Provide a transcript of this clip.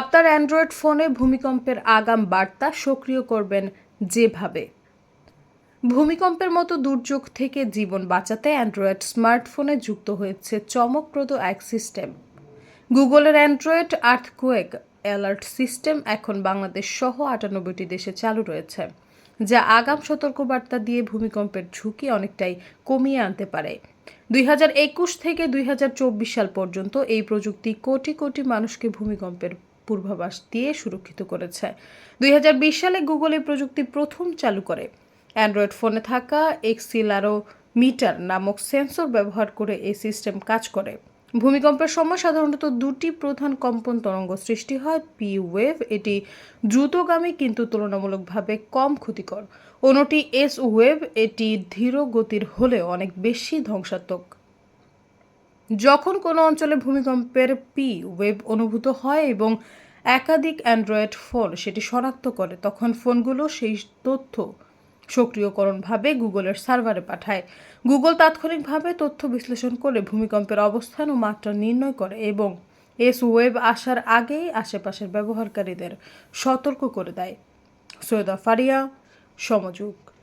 আপনার অ্যান্ড্রয়েড ফোনে ভূমিকম্পের আগাম বার্তা সক্রিয় করবেন যেভাবে। ভূমিকম্পের মতো দুর্যোগ থেকে জীবন বাঁচাতে অ্যান্ড্রয়েড স্মার্টফোনে যুক্ত হয়েছে চমকপ্রদ এক সিস্টেম। গুগলের অ্যান্ড্রয়েড আর্থকুয়েক অ্যালার্ট সিস্টেম এখন বাংলাদেশ সহ আটানব্বইটি দেশে চালু রয়েছে, যা আগাম সতর্কবার্তা দিয়ে ভূমিকম্পের ঝুঁকি অনেকটাই কমিয়ে আনতে পারে। দুই হাজার একুশ থেকে দুই হাজার চব্বিশ সাল পর্যন্ত এই প্রযুক্তি কোটি কোটি মানুষকে ভূমিকম্পের পূর্বাভাস দিয়ে সুরক্ষিত করেছে। দুই হাজার বিশ সালে গুগল এই প্রযুক্তি প্রথম চালু করে। অ্যান্ড্রয়েড ফোনে থাকা এক্সিলারো মিটার নামক সেন্সর ব্যবহার করে এই সিস্টেম কাজ করে। ভূমিকম্পের সময় সাধারণত দুটি প্রধান কম্পন তরঙ্গ সৃষ্টি হয় পি ওয়েভ এটি দ্রুতগামী কিন্তু তুলনামূলকভাবে কম ক্ষতিকর। অন্যটি এস ওয়েভ এটি ধীর গতির হলেও অনেক বেশি ধ্বংসাত্মক। যখন কোনো অঞ্চলে ভূমিকম্পের পি ওয়েব অনুভূত হয় এবং একাধিক অ্যান্ড্রয়েড ফোন সেটি শনাক্ত করে, তখন ফোনগুলো সেই তথ্য সক্রিয়করণভাবে গুগলের সার্ভারে পাঠায়। গুগল তাৎক্ষণিকভাবে তথ্য বিশ্লেষণ করে ভূমিকম্পের অবস্থান ও মাত্রা নির্ণয় করে এবং এস ওয়েব আসার আগেই আশেপাশের ব্যবহারকারীদের সতর্ক করে দেয়। সৈয়দা ফারিয়া, সমযোগ।